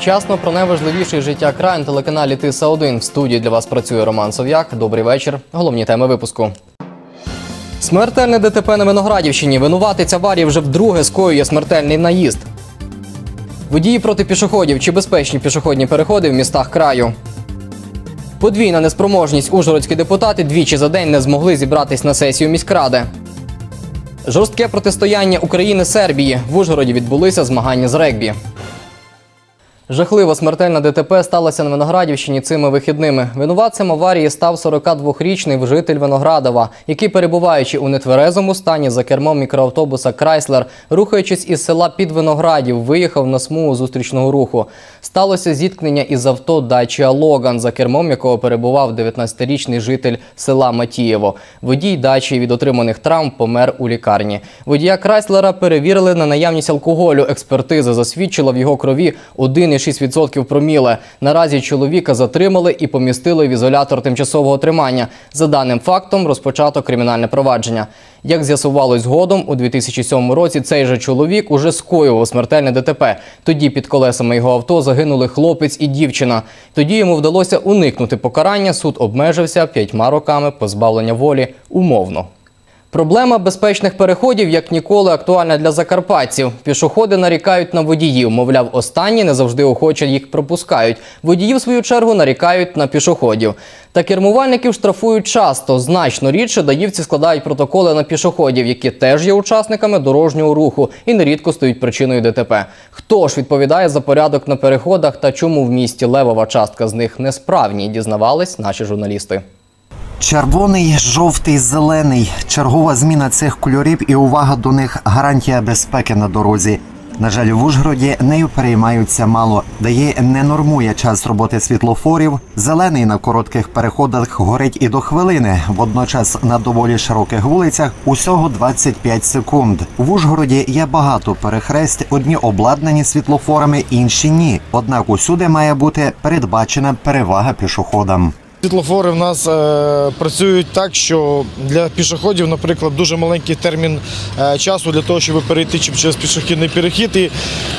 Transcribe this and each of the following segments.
Вчасно про найважливіший життя краю на телеканалі Тиса 1 В студії для вас працює Роман Сов'як. Добрий вечір. Головні теми випуску. Смертельне ДТП на Виноградівщині. Винуватець аварії вже вдруге скоює смертельний наїзд. Водії проти пішоходів чи безпечні пішохідні переходи в містах краю. Подвійна неспроможність ужгородські депутати двічі за день не змогли зібратись на сесію міськради. Жорстке протистояння України Сербії. В Ужгороді відбулися змагання з регбі. Жахлива смертельна ДТП сталася на Виноградівщині цими вихідними. Винуватцем аварії став 42-річний житель Виноградова, який, перебуваючи у нетверезому стані за кермом мікроавтобуса Крайслер, рухаючись із села під Виноградів, виїхав на смугу зустрічного руху. Сталося зіткнення із авто Дачія Логан, за кермом якого перебував 19-річний житель села Матієво. Водій дачі від отриманих травм помер у лікарні. Водія Крайслера перевірили на наявність алкоголю. Експертиза засвідчила в його крові 1,6% проміле. Наразі чоловіка затримали і помістили в ізолятор тимчасового тримання. За даним фактом розпочато кримінальне провадження. Як з'ясувалось згодом, у 2007 році цей же чоловік уже скоював смертельне ДТП. Тоді під колесами його авто загинули хлопець і дівчина. Тоді йому вдалося уникнути покарання. Суд обмежився п'ятьма роками позбавлення волі умовно. Проблема безпечних переходів як ніколи актуальна для закарпатців. Пішоходи нарікають на водіїв. Мовляв, останні не завжди охоче їх пропускають. Водії, в свою чергу, нарікають на пішоходів. Та кермувальників штрафують часто. Значно рідше даївці складають протоколи на пішоходів, які теж є учасниками дорожнього руху і нерідко стають причиною ДТП. Хто ж відповідає за порядок на переходах та чому в місті левова частка з них несправні, дізнавались наші журналісти. Червоний, жовтий, зелений. Чергова зміна цих кольорів і увага до них гарантія безпеки на дорозі. На жаль, в Ужгороді нею переймаються мало, дає не нормує час роботи світлофорів. Зелений на коротких переходах горить і до хвилини. Водночас на доволі широких вулицях усього 25 секунд. В Ужгороді є багато перехресть. Одні обладнані світлофорами, інші ні. Однак усюди має бути передбачена перевага пішоходам. Світлофори в нас е, працюють так, що для пішоходів, наприклад, дуже маленький термін е, часу для того, щоб перейти через пішохідний перехід. І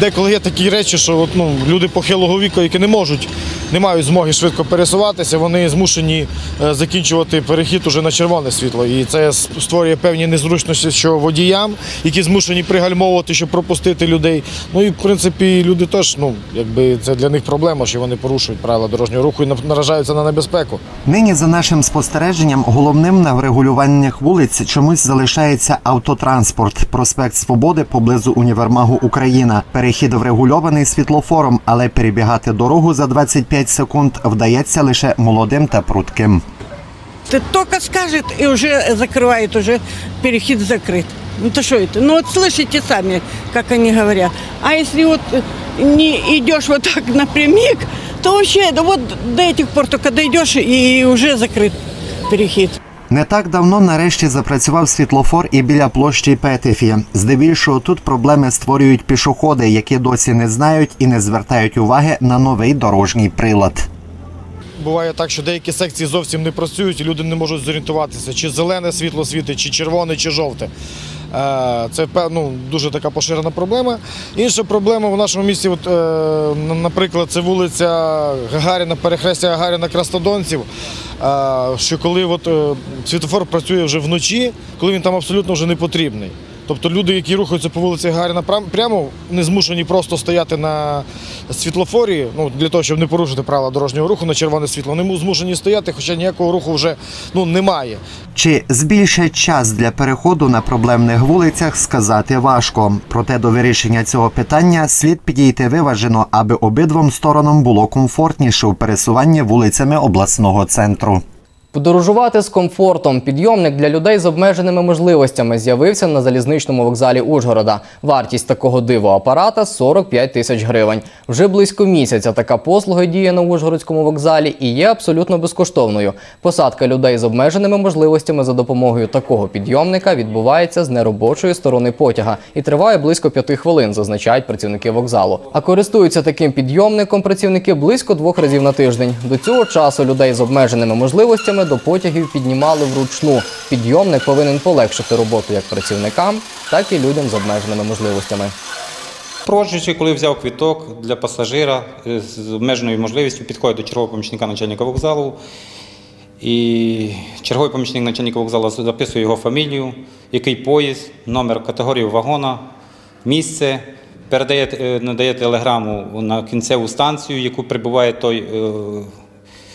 деколи є такі речі, що ну, люди похилого віку, які не можуть, не мають змоги швидко пересуватися, вони змушені е, закінчувати перехід уже на червоне світло. І це створює певні незручності, що водіям, які змушені пригальмовувати, щоб пропустити людей. Ну і в принципі люди теж, ну якби це для них проблема, що вони порушують правила дорожнього руху і наражаються на небезпеку. Нині, за нашим спостереженням, головним на врегулюваннях вулиць чомусь залишається автотранспорт. Проспект Свободи поблизу універмагу Україна. Перехід врегульований світлофором, але перебігати дорогу за 25 секунд вдається лише молодим та прутким. Ты только скажет и уже закрывает, уже переход закрыт. Ну то что это? Ну вот слышите сами, как они говорят. А если вот э, не идешь вот так напрямик, то вообще да вот до этих пор только дойдешь и уже закрыт переход. Не так давно нарешті запрацював світлофор і біля площі Петефі. Здебільшого тут проблеми створюють пішоходи, які досі не знають і не звертають уваги на новий дорожній прилад. Буває так, що деякі секції зовсім не працюють, і люди не можуть зорієнтуватися, чи зелене світло світить, чи червоне, чи жовте. Е, Це ну, дуже така поширена проблема. Інша проблема в нашому місті, от, е, наприклад, це вулиця Гагаріна, перехрестя Гагаріна Крастодонців. е, Що коли от, світофор працює вже вночі, коли він там абсолютно вже не потрібний. Тобто люди, які рухаються по вулиці Гагаріна прям- прямо, не змушені просто стояти на світлофорі, ну, для того, щоб не порушити правила дорожнього руху на червоне світло. Вони змушені стояти, хоча ніякого руху вже ну, немає. Чи збільшить час для переходу на проблемних вулицях, сказати важко. Проте до вирішення цього питання слід підійти виважено, аби обидвом сторонам було комфортніше у пересуванні вулицями обласного центру. Подорожувати з комфортом. Підйомник для людей з обмеженими можливостями з'явився на залізничному вокзалі Ужгорода. Вартість такого дивоапарата 45 тисяч гривень. Вже близько місяця така послуга діє на Ужгородському вокзалі і є абсолютно безкоштовною. Посадка людей з обмеженими можливостями за допомогою такого підйомника відбувається з неробочої сторони потяга і триває близько п'яти хвилин, зазначають працівники вокзалу. А користуються таким підйомником працівники близько двох разів на тиждень. До цього часу людей з обмеженими можливостями до потягів піднімали вручну. Підйомник повинен полегшити роботу як працівникам, так і людям з обмеженими можливостями. Проходжуючи, коли взяв квіток для пасажира е, з обмеженою можливістю, підходить до чергового помічника начальника вокзалу. І черговий помічник начальника вокзалу записує його фамілію, який поїзд, номер категорію вагона, місце, передає, е, надає телеграму на кінцеву станцію, яку прибуває той е,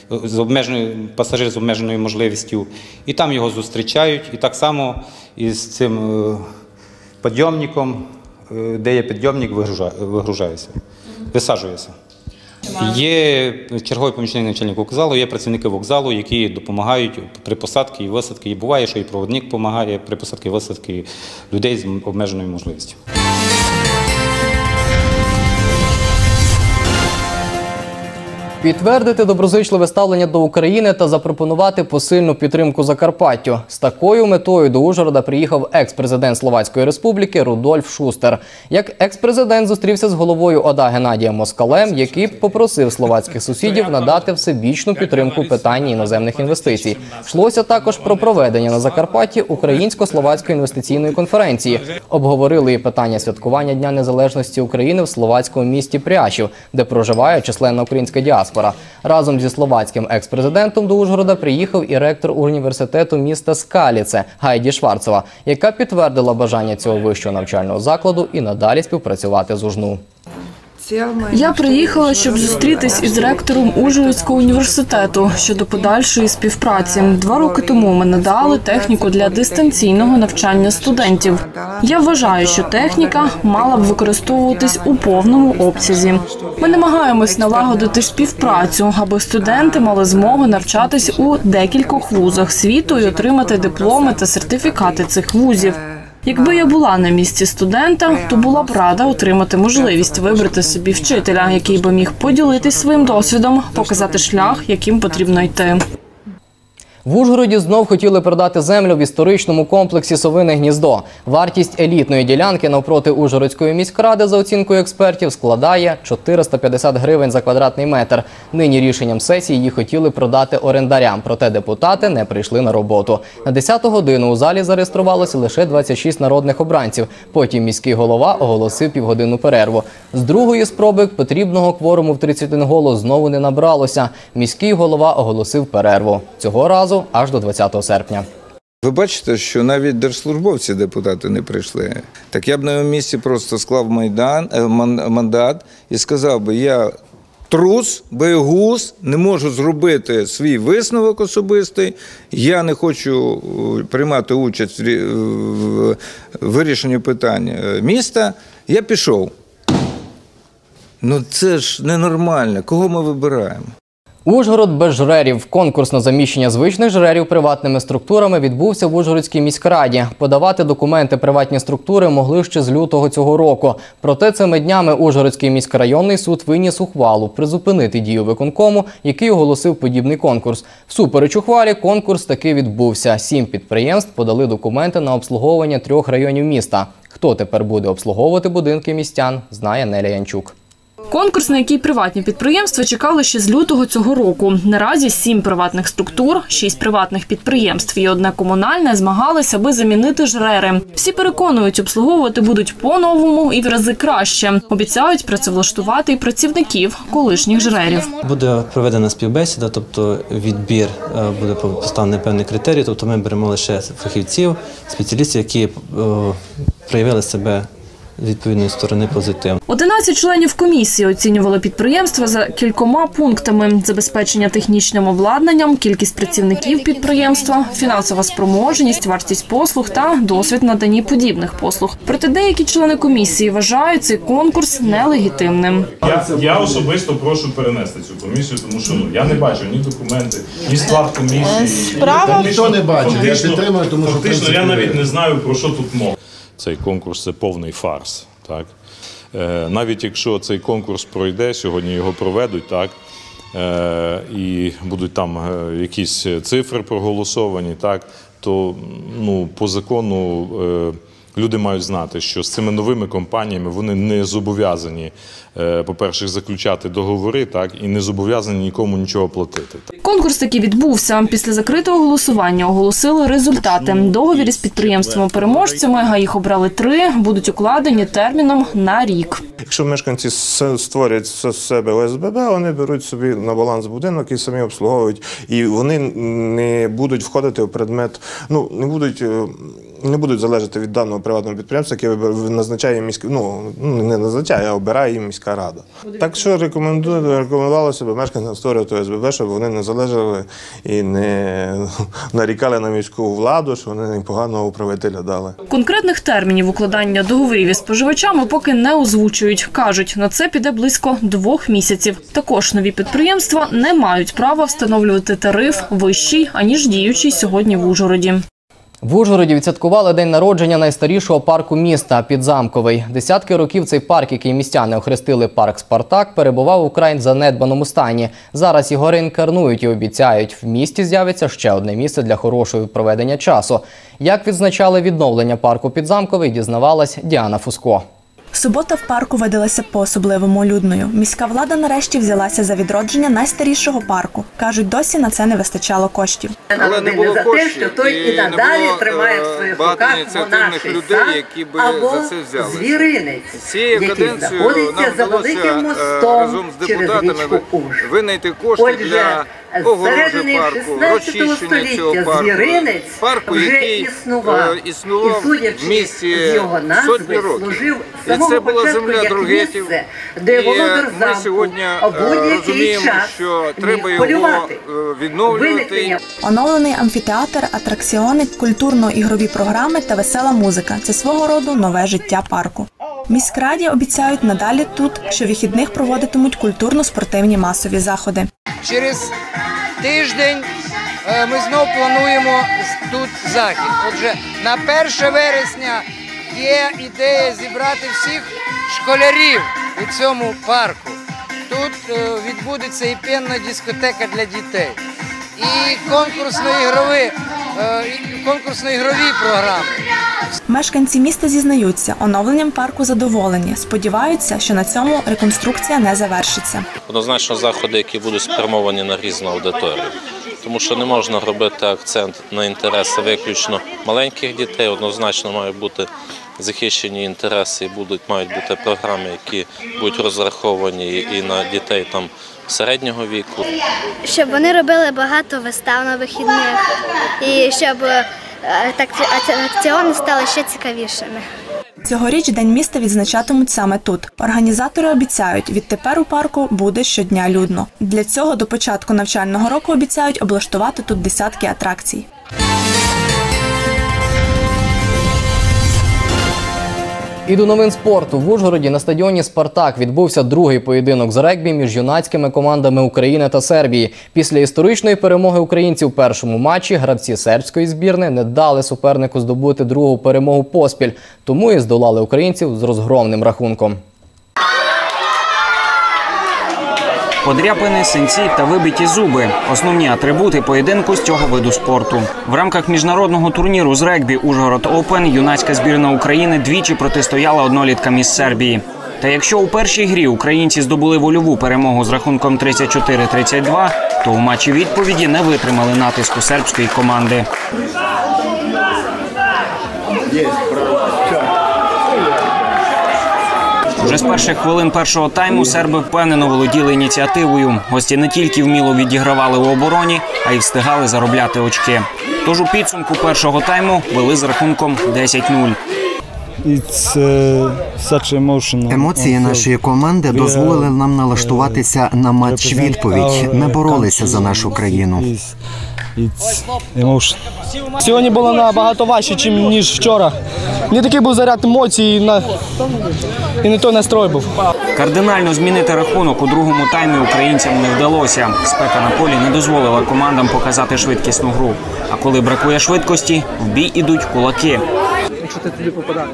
з обмеженою, пасажир з обмеженою можливістю. І там його зустрічають. І так само із цим е, підйомником, е, де є підйомник, вигружа- вигружається, висаджується. Є черговий помічник начальника вокзалу, є працівники вокзалу, які допомагають при посадці і висадці. І буває, що і проводник допомагає при посадці і висадці людей з обмеженою можливістю. Підтвердити доброзичливе ставлення до України та запропонувати посильну підтримку Закарпаттю. З такою метою до Ужгорода приїхав екс-президент Словацької Республіки Рудольф Шустер. Як екс-президент зустрівся з головою ОДА Геннадієм Москалем, який попросив словацьких сусідів надати всебічну підтримку питанні іноземних інвестицій. Йшлося також про проведення на Закарпатті українсько-словацької інвестиційної конференції. Обговорили і питання святкування Дня Незалежності України в словацькому місті Прящів, де проживає численна українська діаспора. Разом зі словацьким екс-президентом до Ужгорода приїхав і ректор університету міста Скаліце Гайді Шварцова, яка підтвердила бажання цього вищого навчального закладу і надалі співпрацювати з УЖНУ. Я приїхала, щоб зустрітись із ректором Ужгородського університету щодо подальшої співпраці. Два роки тому ми надали техніку для дистанційного навчання студентів. Я вважаю, що техніка мала б використовуватись у повному обсязі. Ми намагаємось налагодити співпрацю, аби студенти мали змогу навчатись у декількох вузах світу і отримати дипломи та сертифікати цих вузів. Якби я була на місці студента, то була б рада отримати можливість вибрати собі вчителя, який би міг поділитись своїм досвідом, показати шлях, яким потрібно йти. В Ужгороді знов хотіли продати землю в історичному комплексі Совине гніздо. Вартість елітної ділянки навпроти Ужгородської міськради за оцінкою експертів складає 450 гривень за квадратний метр. Нині рішенням сесії її хотіли продати орендарям, проте депутати не прийшли на роботу. На 10 годину у залі зареєструвалося лише 26 народних обранців. Потім міський голова оголосив півгодинну перерву. З другої спроби потрібного кворуму в 31 голос знову не набралося. Міський голова оголосив перерву. Цього разу аж до 20 серпня. Ви бачите, що навіть держслужбовці депутати не прийшли. Так я б на його місці просто склав майдан, е, мандат і сказав би, я трус, боягуз, не можу зробити свій висновок особистий, я не хочу е, приймати участь в вирішенні питань е, міста, я пішов. Ну це ж ненормально. Кого ми вибираємо? Ужгород без жрерів. Конкурс на заміщення звичних жрерів приватними структурами відбувся в Ужгородській міськраді. Подавати документи приватні структури могли ще з лютого цього року. Проте цими днями Ужгородський міськрайонний суд виніс ухвалу призупинити дію виконкому, який оголосив подібний конкурс. Всупереч ухвалі конкурс таки відбувся. Сім підприємств подали документи на обслуговування трьох районів міста. Хто тепер буде обслуговувати будинки містян, знає Неля Янчук. Конкурс, на який приватні підприємства чекали ще з лютого цього року. Наразі сім приватних структур, шість приватних підприємств і одне комунальне змагалися, аби замінити жрери. Всі переконують, обслуговувати будуть по-новому і в рази краще. Обіцяють працевлаштувати і працівників колишніх жрерів. Буде проведена співбесіда, тобто відбір е, буде поставлений певний критерій. Тобто ми беремо лише фахівців, спеціалістів, які е, проявили себе з відповідної сторони позитивно. 11 членів комісії оцінювали підприємства за кількома пунктами: забезпечення технічним обладнанням, кількість працівників підприємства, фінансова спроможність, вартість послуг та досвід наданні подібних послуг. Проте деякі члени комісії вважають цей конкурс нелегітимним. Я, я особисто прошу перенести цю комісію, тому що ну я не бачу ні документи, ні склад комісії. Справа- Ніхто не бачив. Я підтримую, тому що, фактично я навіть не знаю про що тут мова. Цей конкурс це повний фарс. Так е, навіть якщо цей конкурс пройде, сьогодні його проведуть, так. Е, і будуть там е, якісь цифри проголосовані, так, то ну, по закону Люди мають знати, що з цими новими компаніями вони не зобов'язані, е, по-перше, заключати договори, так і не зобов'язані нікому нічого платити. Конкурс таки відбувся. Після закритого голосування оголосили результати. Договір із підприємствами-переможцями, а їх обрали три, будуть укладені терміном на рік. Якщо мешканці створять з себе ОСББ, вони беруть собі на баланс будинок і самі обслуговують. І вони не будуть входити в предмет, ну не будуть. Не будуть залежати від даного приватного підприємства, яке назначає міська, ну ну, не назначає, а обирає їм міська рада. Так що рекомендую рекомендувалося б мешканцям створювати ОСББ, щоб вони не залежали і не нарікали на міську владу, що вони їм поганого управителя дали. Конкретних термінів укладання договорів із споживачами поки не озвучують. кажуть, на це піде близько двох місяців. Також нові підприємства не мають права встановлювати тариф вищий аніж діючий сьогодні в Ужгороді. В Ужгороді відсвяткували день народження найстарішого парку міста Підзамковий. Десятки років цей парк, який містяни охрестили парк Спартак, перебував у край занедбаному стані. Зараз його реінкарнують і обіцяють, в місті з'явиться ще одне місце для хорошого проведення часу. Як відзначали відновлення парку Підзамковий, дізнавалась Діана Фуско. Субота в парку видалася по-особливому людною. Міська влада нарешті взялася за відродження найстарішого парку. Кажуть, досі на це не вистачало коштів. Але не було за те, коштів, що той і, і надалі тримає в е, своїх руках ініціативних монаший людей, сад які би або за це звіринець, Цією який знаходиться за великим е, мостом разом з через депутатами річку Уж. винайти кошти Отже, для середини 16 століття парку. звіринець парку, вже який існував. е, існував і судячи з його назви, сотні років. служив самого це була початку земля як другетів. місце, де володар ми замку сьогодні е, будь-який розуміємо, час що міг треба його полювати. е, відновлювати. Виникнення Оновлений амфітеатр, атракціони, культурно-ігрові програми та весела музика це свого роду нове життя парку. Міськраді обіцяють надалі тут щовихідних проводитимуть культурно-спортивні масові заходи. Через тиждень е, ми знов плануємо тут захід. Отже, на 1 вересня є ідея зібрати всіх школярів у цьому парку. Тут е, відбудеться і пенна дискотека для дітей, і конкурсно-ігрові, е, конкурсно-ігрові програми. Мешканці міста зізнаються, оновленням парку задоволені. Сподіваються, що на цьому реконструкція не завершиться. Однозначно заходи, які будуть спрямовані на різну аудиторію. Тому що не можна робити акцент на інтереси виключно маленьких дітей. Однозначно мають бути захищені інтереси, і будуть мають бути програми, які будуть розраховані і на дітей там середнього віку. щоб вони робили багато вистав на вихідних і щоб е, так атракціони стали ще цікавішими. Цьогоріч День міста відзначатимуть саме тут. Організатори обіцяють, відтепер у парку буде щодня людно. Для цього до початку навчального року обіцяють облаштувати тут десятки атракцій. І до новин спорту в Ужгороді на стадіоні Спартак відбувся другий поєдинок з регбі між юнацькими командами України та Сербії. Після історичної перемоги українців у першому матчі гравці сербської збірни не дали супернику здобути другу перемогу поспіль, тому і здолали українців з розгромним рахунком. Подряпини, синці та вибиті зуби основні атрибути поєдинку з цього виду спорту. В рамках міжнародного турніру з регбі Ужгород Опен юнацька збірна України двічі протистояла одноліткам із Сербії. Та якщо у першій грі українці здобули вольову перемогу з рахунком 34-32, то у матчі відповіді не витримали натиску сербської команди. Вже з перших хвилин першого тайму серби впевнено володіли ініціативою. Гості не тільки вміло відігравали у обороні, а й встигали заробляти очки. Тож у підсумку першого тайму вели з рахунком 10-0. Емоції нашої команди дозволили нам налаштуватися на матч відповідь. Ми боролися за нашу країну. Сьогодні було набагато важче, ніж вчора. Не такий був заряд емоцій на... і не той настрой був. Кардинально змінити рахунок у другому таймі українцям не вдалося. Спека на полі не дозволила командам показати швидкісну гру. А коли бракує швидкості, в бій ідуть кулаки. Якщо ти туди попадаєш.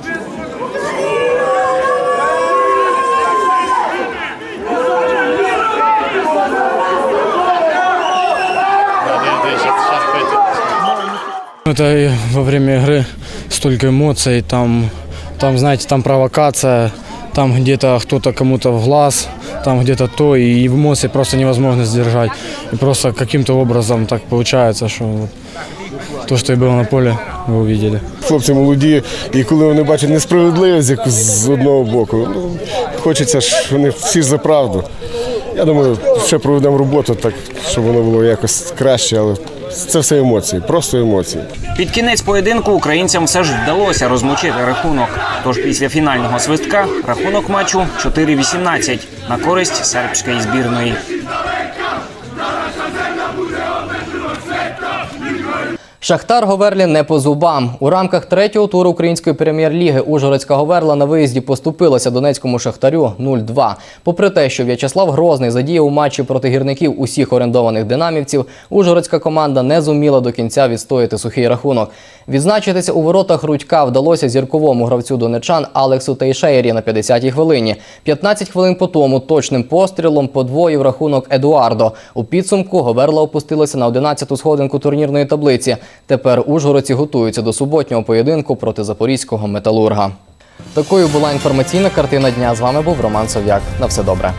Это во время игры столько эмоций, там, там, знаете, там провокация, там где-то кто-то кому-то в глаз, там где-то то, и эмоции просто невозможно сдержать. И просто каким-то образом так получается, что вот то, что и было на поле, вы увидели. Хлопці молоді, і коли вони бачать несправедливість яку з одного боку, ну, хочеться ж вони всі ж за правду. Я думаю, ще проведемо роботу так, щоб воно було якось краще, але це все емоції, просто емоції. Під кінець поєдинку українцям все ж вдалося розмочити рахунок. Тож після фінального свистка рахунок матчу 4-18 на користь сербської збірної. Шахтар Говерлі не по зубам. У рамках третього туру української прем'єр-ліги Ужгородська Говерла на виїзді поступилася Донецькому Шахтарю 0-2. Попри те, що В'ячеслав Грозний задіяв у матчі проти гірників усіх орендованих динамівців, Ужгородська команда не зуміла до кінця відстояти сухий рахунок. Відзначитися у воротах Рудька вдалося зірковому гравцю донечан Алексу Тейшеєрі на 50-й хвилині. 15 хвилин по тому точним пострілом подвоїв рахунок Едуардо. У підсумку Говерла опустилася на 11-ту сходинку турнірної таблиці. Тепер ужгородці готуються до суботнього поєдинку проти запорізького металурга. Такою була інформаційна картина дня. З вами був Роман Сов'як. На все добре.